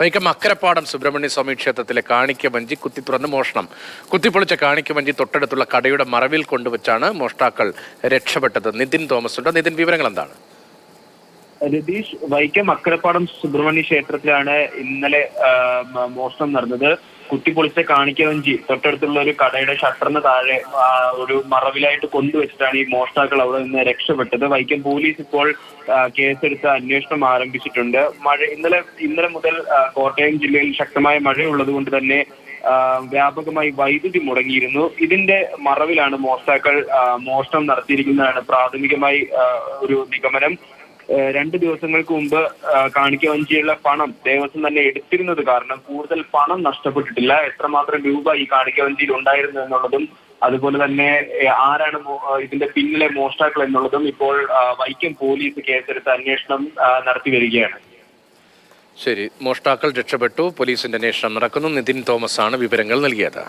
വൈക്കം അക്കരപ്പാടം സുബ്രഹ്മണ്യ സ്വാമി ക്ഷേത്രത്തിലെ കാണിക്ക വഞ്ചി കുത്തി തുറന്ന് മോഷണം. കുത്തിപ്പൊളിച്ച കാണിക്ക വഞ്ചി തൊട്ടടുത്തുള്ള കടയുടെ മറവിൽ കൊണ്ടുവച്ചാണ് മോഷ്ടാക്കൾ രക്ഷപ്പെട്ടത്. നിതിൻ തോമസ് ഉണ്ട്. നിതിൻ വിവരങ്ങൾ എന്താണ് രതീഷ് വൈക്കം അക്കരപ്പാടം സുബ്രഹ്മണ്യ ക്ഷേത്രത്തിലാണ് ഇന്നലെ മോഷണം നടന്നത്. കുത്തിപ്പൊളിച്ച കാണിക്കവഞ്ചി തൊട്ടടുത്തുള്ള ഒരു കടയുടെ ഷട്ടറിന് താഴെ ഒരു മറവിലായിട്ട് കൊണ്ടുവച്ചിട്ടാണ് ഈ മോഷ്ടാക്കൾ അവിടെ നിന്ന് രക്ഷപ്പെട്ടത്. വൈക്കം പോലീസ് ഇപ്പോൾ കേസെടുത്ത് അന്വേഷണം ആരംഭിച്ചിട്ടുണ്ട്. മഴ ഇന്നലെ ഇന്നലെ മുതൽ കോട്ടയം ജില്ലയിൽ ശക്തമായ മഴയുള്ളത് കൊണ്ട് തന്നെ വ്യാപകമായി വൈദ്യുതി മുടങ്ങിയിരുന്നു. ഇതിന്റെ മറവിലാണ് മോഷ്ടാക്കൾ മോഷണം നടത്തിയിരിക്കുന്നതാണ് പ്രാഥമികമായി ഒരു നിഗമനം. രണ്ട് ദിവസങ്ങൾക്ക് മുമ്പ് കാണിക്കാൻ കാണിക്ക വഞ്ചിയുള്ള പണം ദേവസ്വം തന്നെ എടുത്തിരുന്നത് കാരണം കൂടുതൽ പണം നഷ്ടപ്പെട്ടിട്ടില്ല. എത്രമാത്രം രൂപ ഈ കാണിക്ക വഞ്ചിയിൽ ഉണ്ടായിരുന്നു എന്നുള്ളതും അതുപോലെ തന്നെ ആരാണ് ഇതിന്റെ പിന്നിലെ മോഷ്ടാക്കൾ എന്നുള്ളതും ഇപ്പോൾ വൈക്കം പോലീസ് കേസെടുത്ത് അന്വേഷണം നടത്തി വരികയാണ്. ശരി. മോഷ്ടാക്കൾ രക്ഷപ്പെട്ടു. പോലീസിന്റെ അന്വേഷണം നടക്കുന്നു. നിതിൻ തോമസ് ആണ് വിവരങ്ങൾ നൽകിയത്.